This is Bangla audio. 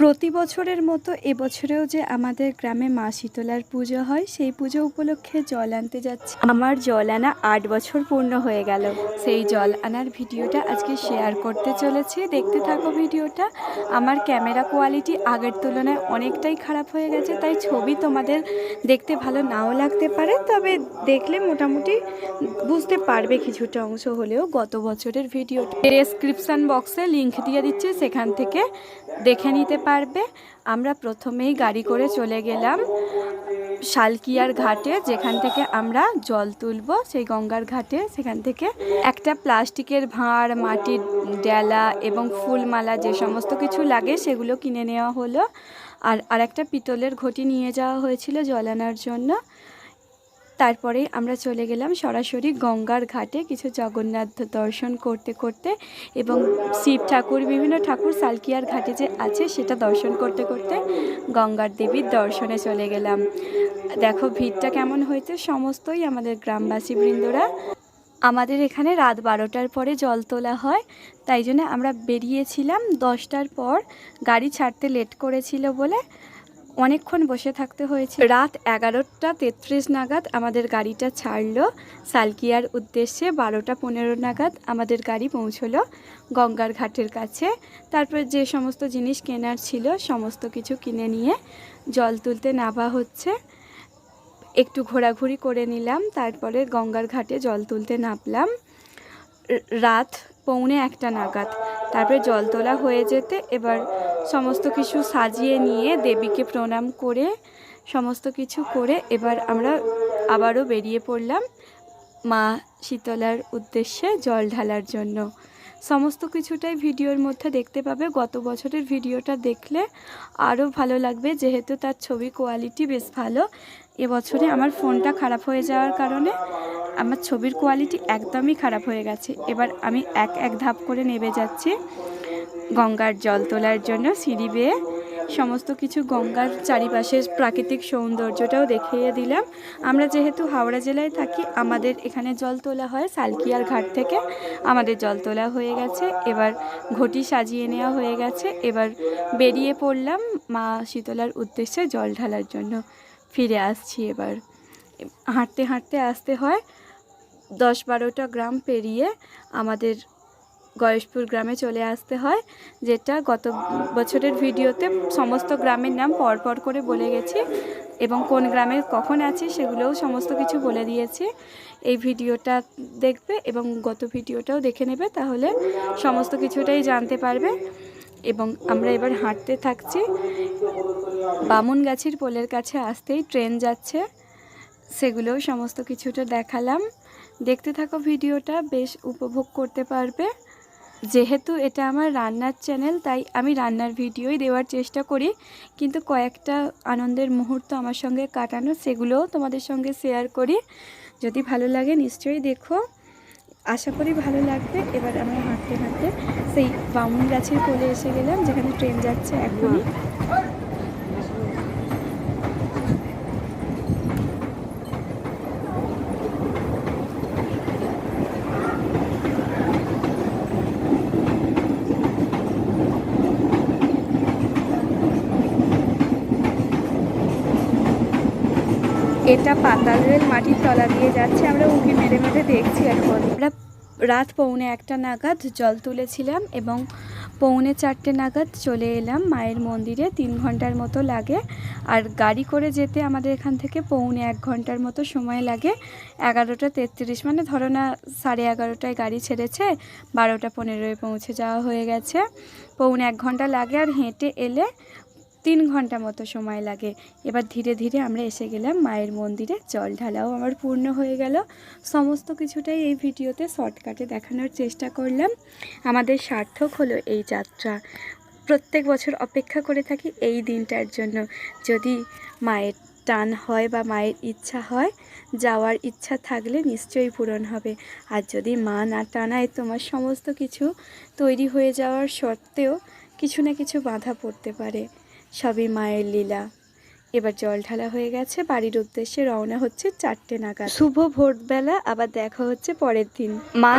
প্রতি বছরের মতো এবছরেও যে আমাদের গ্রামে মা শীতলার পুজো হয়, সেই পুজো উপলক্ষে জল আনতে যাচ্ছি। আমার জল আনা আট বছর পূর্ণ হয়ে গেল। সেই জল আনার ভিডিওটা আজকে শেয়ার করতে চলেছি। দেখতে থাকো ভিডিওটা। আমার ক্যামেরা কোয়ালিটি আগের তুলনায় অনেকটাই খারাপ হয়ে গেছে, তাই ছবি তোমাদের দেখতে ভালো নাও লাগতে পারে, তবে দেখলে মোটামুটি বুঝতে পারবে কিছুটা অংশ হলেও গত বছরের ভিডিও ডেসক্রিপশান বক্সে লিংক দিয়ে দিচ্ছে, সেখান থেকে দেখে নিতে পারবে। আমরা প্রথমেই গাড়ি করে চলে গেলাম শালকিয়ার ঘাটে, যেখান থেকে আমরা জল তুলব। সেই গঙ্গার ঘাটে, সেখান থেকে একটা প্লাস্টিকের ভাঁড়, মাটির ডেলা এবং ফুলমালা যে সমস্ত কিছু লাগে, সেগুলো কিনে নেওয়া হলো। আর আরেকটা পিতলের ঘটি নিয়ে যাওয়া হয়েছিল জল আনার জন্য। তারপরে আমরা চলে গেলাম সরাসরি গঙ্গার ঘাটে কিছু জগন্নাথ দর্শন করতে করতে এবং শিব ঠাকুর, বিভিন্ন ঠাকুর সালকিয়ার ঘাটে যে আছে সেটা দর্শন করতে করতে গঙ্গার দেবীর দর্শনে চলে গেলাম। দেখো, ভিড়টা কেমন হয়েছে? সমস্তই আমাদের গ্রামবাসী বৃন্দরা আমাদের এখানে রাত বারোটার পরে জল তোলা হয়, তাই জন্য আমরা বেরিয়েছিলাম। দশটার পর গাড়ি ছাড়তে লেট করেছিল বলে অনেকক্ষণ বসে থাকতে হয়েছে। রাত এগারোটা তেত্রিশ নাগাদ আমাদের গাড়িটা ছাড়লো। সালকিয়ার উদ্দেশ্যে বারোটা পনেরো নাগাদ আমাদের গাড়ি পৌঁছলো গঙ্গার ঘাটের কাছে। তারপর যে সমস্ত জিনিস কেনার ছিল, সমস্ত কিছু কিনে নিয়ে জল তুলতে নামা হচ্ছে। একটু ঘোরাঘুরি করে নিলাম, তারপরে গঙ্গার ঘাটে জল তুলতে নামলাম রাত পৌনে একটা নাগাদ। তারপরে জল তোলা হয়ে যেতে এবার সমস্ত কিছু সাজিয়ে নিয়ে দেবীকে প্রণাম করে সমস্ত কিছু করে এবার আমরা আবারও বেরিয়ে পড়লাম মা শীতলার উদ্দেশ্যে জল ঢালার জন্য। সমস্ত কিছুটাই ভিডিওর মধ্যে দেখতে পাবে। গত বছরের ভিডিওটা দেখলে আরও ভালো লাগবে, যেহেতু তার ছবি কোয়ালিটি বেশ ভালো। এবছরে আমার ফোনটা খারাপ হয়ে যাওয়ার কারণে আমার ছবির কোয়ালিটি একদমই খারাপ হয়ে গেছে। এবার আমি এক এক ধাপ করে নেমে যাচ্ছি। গঙ্গার জল তোলার জন্য সিঁড়ি বেয়ে সমস্ত কিছু গঙ্গার চারিপাশের প্রাকৃতিক সৌন্দর্যটাও দেখিয়ে দিলাম। আমরা যেহেতু হাওড়া জেলায় থাকি, আমাদের এখানে জল তোলা হয় সালকিয়ার ঘাট থেকে। আমাদের জল তোলা হয়ে গেছে, এবার ঘটি সাজিয়ে নেওয়া হয়ে গেছে। এবার বেরিয়ে পড়লাম মা শীতলার উদ্দেশ্যে জল ঢালার জন্য। ফিরে আসছি এবার। হাঁটতে হাঁটতে আসতে হয় দশ বারোটা গ্রাম পেরিয়ে আমাদের গয়েশপুর গ্রামে চলে আসতে হয়, যেটা গত বছরের ভিডিওতে সমস্ত গ্রামের নাম পরপর করে বলে গেছি এবং কোন গ্রামে কখন আছি সেগুলোও সমস্ত কিছু বলে দিয়েছি। এই ভিডিওটা দেখবে এবং গত ভিডিওটাও দেখে নেবে, তাহলে সমস্ত কিছুটাই জানতে পারবে। এবং আমরা এবার হাঁটতে থাকছি। বামুনগাছির পোলের কাছে আসতেই ট্রেন যাচ্ছে, সেগুলোও সমস্ত কিছুটা দেখালাম। দেখতে থাকো ভিডিওটা, বেশ উপভোগ করতে পারবে। যেহেতু এটা আমার রান্নার চ্যানেল তাই আমি রান্নার ভিডিওই দেওয়ার চেষ্টা করি। কিন্তু কয়েকটা আনন্দের মুহূর্ত আমার সঙ্গে কাটানো, সেগুলোও তোমাদের সঙ্গে শেয়ার করি। যদি ভালো লাগে নিশ্চয়ই দেখো। আশা করি ভালো লাগবে। এবার আমরা হাঁটতে হাঁটতে সেই বামুন গাছের কোলে এসে গেলাম, যেখানে ট্রেন যাচ্ছে এখনই। এটা পাতাল রেল মাটির তলা দিয়ে যাচ্ছে, আমরা উঁকি মেরে মেরে দেখছি এখন। আমরা রাত পৌনে একটা নাগাদ জল তুলেছিলাম এবং পৌনে চারটে নাগাদ চলে এলাম মায়ের মন্দিরে, তিন ঘণ্টার মতো লাগে। আর গাড়ি করে যেতে আমাদের এখান থেকে পৌনে এক ঘণ্টার মতো সময় লাগে। এগারোটা তেত্রিশ মানে ধরো না সাড়ে এগারোটায় গাড়ি ছেড়েছে, বারোটা পনেরোয় পৌঁছে যাওয়া হয়ে গেছে। পৌনে এক ঘণ্টা লাগে আর হেঁটে এলে তিন ঘণ্টা মতো সময় লাগে। এবার ধীরে ধীরে আমরা এসে গেলাম মায়ের মন্দিরে। জল ঢালাও আমার পূর্ণ হয়ে গেল। সমস্ত কিছুটাই এই ভিডিওতে শর্টকাটে দেখানোর চেষ্টা করলাম। আমাদের সার্থক হলো এই যাত্রা। প্রত্যেক বছর অপেক্ষা করে থাকি এই দিনটার জন্য। যদি মায়ের টান হয় বা মায়ের ইচ্ছা হয়, যাওয়ার ইচ্ছা থাকলে নিশ্চয়ই পূরণ হবে। আর যদি মা না টানায় তোমার সমস্ত কিছু তৈরি হয়ে যাওয়ার সত্ত্বেও কিছু না কিছু বাধা পড়তে পারে। সবই মায়ের লীলা। এবার জল ঢালা হয়ে গেছে, বাড়ির উদ্দেশ্যে রওনা হচ্ছে চারটে নাগাদ। শুভ ভোরবেলা, আবার দেখা হচ্ছে পরের দিন। মা